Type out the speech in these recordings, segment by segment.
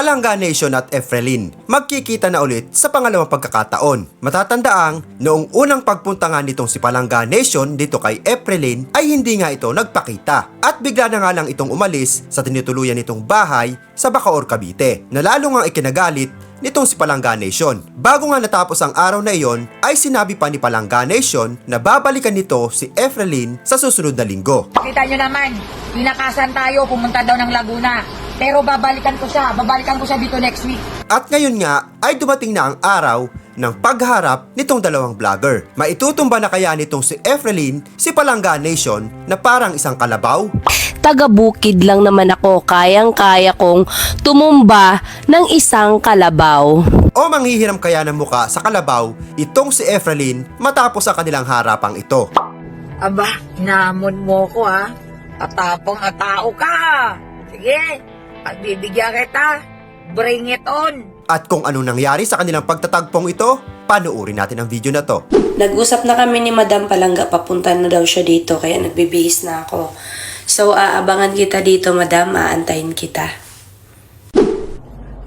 Palanga Nation at Efrelin magkikita na ulit sa pangalawang pagkakataon. Matatandaang noong unang pagpunta nga nitong si Palanga Nation dito kay Efrelin ay hindi nga ito nagpakita at bigla na nga lang itong umalis sa tinutuluyan nitong bahay sa Bacoor, Cavite na lalo nga ikinagalit nitong si Palanga Nation. Bago nga natapos ang araw na iyon ay sinabi pa ni Palanga Nation na babalikan nito si Efrelin sa susunod na linggo. Kita nyo naman, inakasan tayo, pumunta daw ng Laguna. Pero babalikan ko siya, babalikan ko siya dito next week. At ngayon nga ay dumating na ang araw ng pagharap nitong dalawang vlogger. Maitutumba na kaya nitong si Efrelin si Palanga Nation na parang isang kalabaw? taga-bukid lang naman ako, kayang-kaya kong tumumba ng isang kalabaw. O manghihiram kaya ng muka sa kalabaw itong si Efrelin matapos ang kanilang harapang ito? Aba, namon mo ko ha. Atapong at tao ka. Sige, pagbibigyan kita. Bring it on. At kung anong nangyari sa kanilang pagtatagpong ito, panuorin natin ang video na to. Nag-usap na kami ni Madam Palangga, papunta na daw siya dito, kaya nagbibihis na ako. So, aabangan kita dito, Madam, aantayin kita.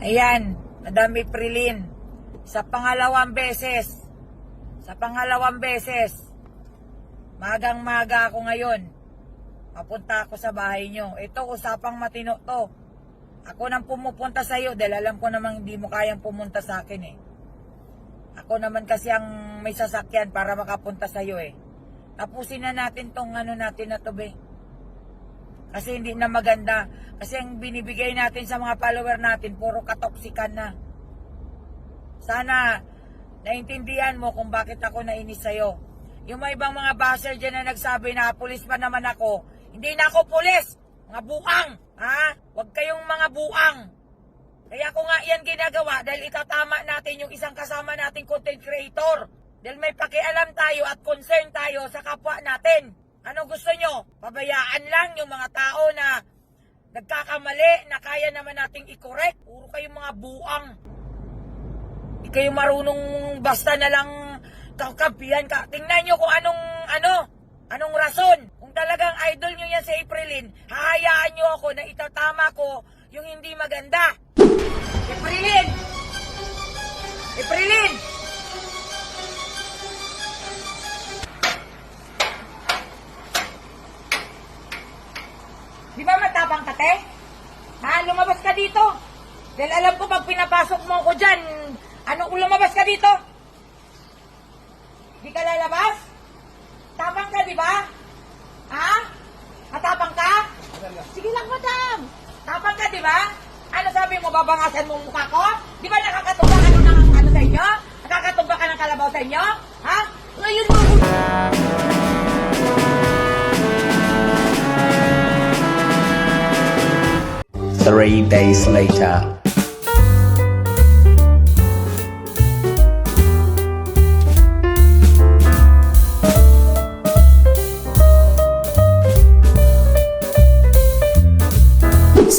Ayan, Madam Prilin. Sa pangalawang beses, sa pangalawang beses, magang-maga ako ngayon. Papunta ako sa bahay nyo. Ito, usapang matino to. Ako nang pumupunta sa iyo dahil alam ko namang hindi mo kayang pumunta sa akin eh. Ako naman kasi ang may sasakyan para makapunta sa iyo eh. Tapusin na natin tong ano natin na to be. Kasi hindi na maganda. Kasi ang binibigay natin sa mga follower natin, puro katoksikan na. Sana, naintindihan mo kung bakit ako nainis sa'yo. Yung mga ibang mga baser dyan na nagsabi na pulis pa naman ako, hindi na ako pulis! Mga buang! Ha? Huwag kayong mga buang! Kaya ko nga yan ginagawa dahil itatama natin yung isang kasama nating content creator. Dahil may pakialam tayo at concern tayo sa kapwa natin. Ano gusto nyo? Pabayaan lang yung mga tao na nagkakamali na kaya naman nating i-correct. Puro kayong mga buang. Hindi kayo marunong basta na lang kakampihan ka. Tingnan nyo kung anong, ano, anong rason. Talagang idol nyo yan sa Aprilin, hahayaan nyo ako na itatama ko yung hindi maganda. Aprilin! Aprilin! Di ba matapang ka, te? Ha? Lumabas ka dito. Dahil alam ko pag pinapasok mo ako dyan, anong lumabas ka dito? Di ka lalabas? Tapang ka, di ba? Ha? Matapang ka? Sige lang, madam. Tapang ka, di ba? Ano sabi mo, babangasan mo mukha ko? Di ba nakakatumba ka ng ano sa inyo? Nakakatumba ka ng kalabaw sa inyo? Ha? Ngayon mo. Three days later.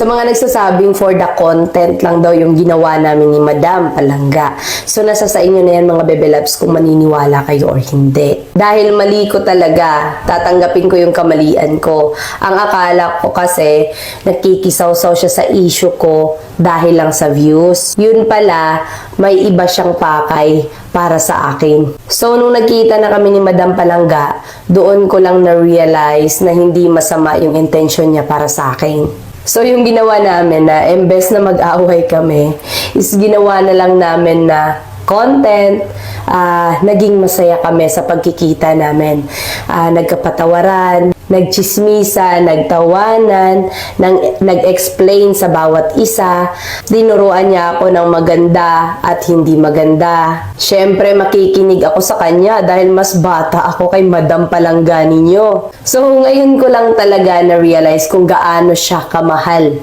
Sa mga nagsasabing for the content lang daw yung ginawa namin ni Madam Palangga. So, nasa sa inyo na yan mga Bebe Loves kung maniniwala kayo or hindi. Dahil mali ko talaga, tatanggapin ko yung kamalian ko. Ang akala ko kasi, nakikisaw-saw siya sa issue ko dahil lang sa views. Yun pala, may iba siyang pakay para sa akin. So, nung nagkita na kami ni Madam Palangga, doon ko lang na-realize na hindi masama yung intention niya para sa akin. So, yung ginawa namin na embes na mag-away kami, is ginawa na lang namin na content, ah, naging masaya kami sa pagkikita namin. Ah, nagkapatawaran, nagchismisa, nagtawanan, nang, nag-explain sa bawat isa. Dinuruan niya ako ng maganda at hindi maganda. Siyempre, makikinig ako sa kanya dahil mas bata ako kay Madam Palangga ninyo. So, ngayon ko lang talaga na-realize kung gaano siya kamahal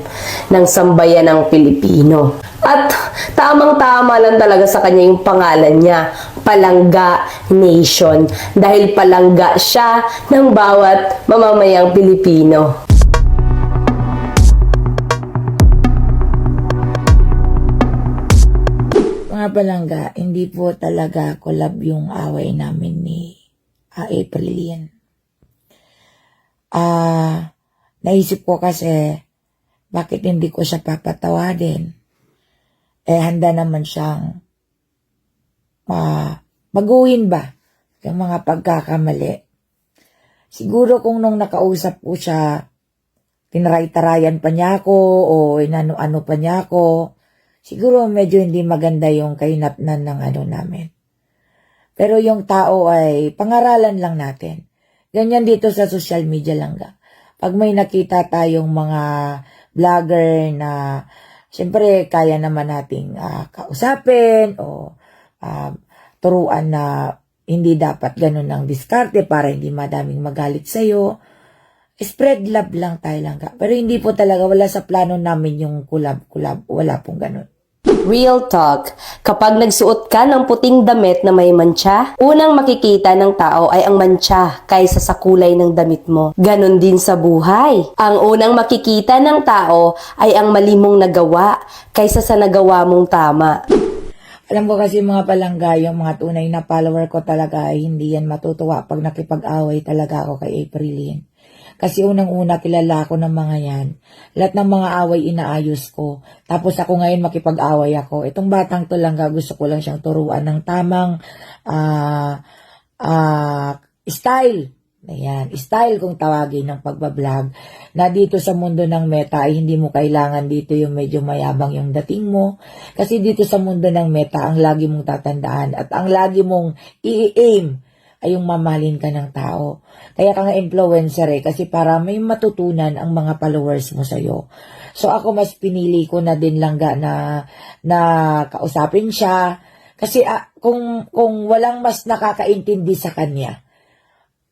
ng sambayan ng Pilipino. At tamang-tama lang talaga sa kanya yung pangalan niya, Palangga Nation. Dahil palangga siya ng bawat mamamayang Pilipino. Mga palangga, hindi po talaga collab yung away namin ni uh, Aprilin. Ah, naisip ko kasi bakit hindi ko siya papatawadin. Eh handa naman siyang ma baguhin ba yung mga pagkakamali. Siguro kung nung nakausap ko siya, tinray-tarayan pa niya ako o inano-ano pa niya ako, siguro medyo hindi maganda yung kainatnan ng ano namin. Pero yung tao ay pangaralan lang natin. Ganyan dito sa social media lang ga. Pag may nakita tayong mga vlogger na siyempre kaya naman nating ah, kausapin o ah, turuan na hindi dapat ganun ang diskarte para hindi madaming magalit sa'yo. Spread love lang tayo lang ga. Pero hindi po talaga, wala sa plano namin yung kulab-kulab. Wala pong ganun. Real talk, kapag nagsuot ka ng puting damit na may mantsa, unang makikita ng tao ay ang mantsa kaysa sa kulay ng damit mo. Ganon din sa buhay. Ang unang makikita ng tao ay ang mali mong nagawa kaysa sa nagawa mong tama. Alam ko kasi mga palangga, yung mga tunay na follower ko talaga ay hindi yan matutuwa pag nakipag-away talaga ako kay Aprilin. Kasi unang-una kilala ko ng mga yan. Lahat ng mga away inaayos ko. Tapos ako ngayon makipag-away ako. Itong batang to lang gusto ko lang siyang turuan ng tamang ah ah style. Ayan, style kung tawagin ng pagbablog. Na dito sa mundo ng meta ay hindi mo kailangan dito yung medyo mayabang yung dating mo. Kasi dito sa mundo ng meta, ang lagi mong tatandaan at ang lagi mong i-aim ay yung mamahalin ka ng tao. Kaya ka nga influencer eh, kasi para may matutunan ang mga followers mo sa'yo. So ako mas pinili ko na din lang ga na, na kausapin siya. Kasi ah, kung, kung walang mas nakakaintindi sa kanya,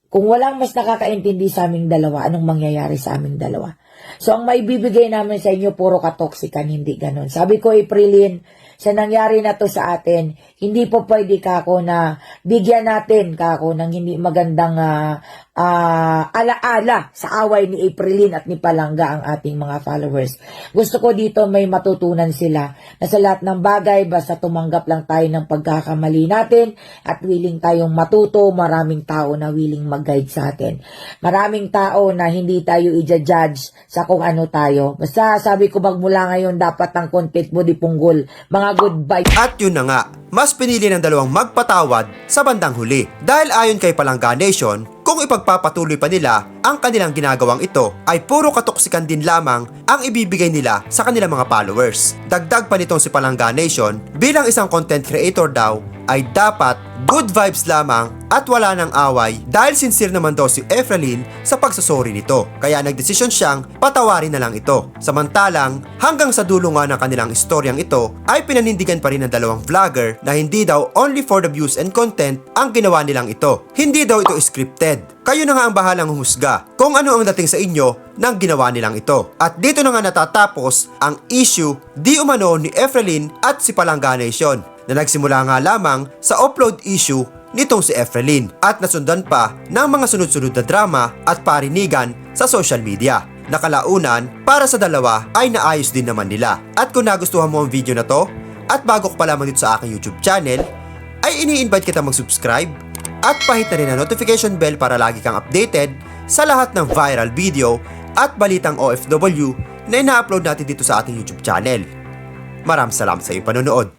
kung walang mas nakakaintindi sa aming dalawa, anong mangyayari sa aming dalawa? So, ang maibibigay namin sa inyo, puro katoksikan, hindi ganun. Sabi ko, Aprilin, sa nangyari na to sa atin, hindi po pwede ka ako na bigyan natin ka ako ng hindi magandang ah, ah, alaala sa away ni Aprilin at ni Palangga ang ating mga followers. Gusto ko dito may matutunan sila na sa lahat ng bagay, basta tumanggap lang tayo ng pagkakamali natin at willing tayong matuto, maraming tao na willing mag-guide sa atin. Maraming tao na hindi tayo i-judge sa kung ano tayo. Basta sabi ko magmula ngayon dapat ang content mo di punggol. Mga good vibes. At yun na nga, mas pinili ng dalawang magpatawad sa bandang huli. Dahil ayon kay Palangga Nation, kung ipagpapatuloy pa nila ang kanilang ginagawang ito ay puro katoksikan din lamang ang ibibigay nila sa kanilang mga followers. Dagdag pa nitong si Palangga Nation, bilang isang content creator daw ay dapat good vibes lamang at wala nang away dahil sincere naman daw si Efrain sa pagsasorry nito. Kaya nagdesisyon siyang patawarin na lang ito. Samantalang hanggang sa dulo nga ng kanilang istoryang ito ay pinanindigan pa rin ng dalawang vlogger na hindi daw only for the views and content ang ginawa nilang ito. Hindi daw ito scripted. Kayo na nga ang bahalang humusga kung ano ang dating sa inyo ng ginawa nilang ito. At dito na nga natatapos ang issue di umano ni Efrain at si Palangga Nation na nagsimula nga lamang sa upload issue nitong si Efrain at nasundan pa ng mga sunod-sunod na drama at parinigan sa social media. Nakalaunan, para sa dalawa ay naayos din naman nila. At kung nagustuhan mo ang video na to, at bago ka pa lamang dito sa aking YouTube channel, ay ini-invite kita mag-subscribe at pahit na rin ang notification bell para lagi kang updated sa lahat ng viral video at balitang OFW na ina-upload natin dito sa ating YouTube channel. Maraming salamat sa iyong panonood.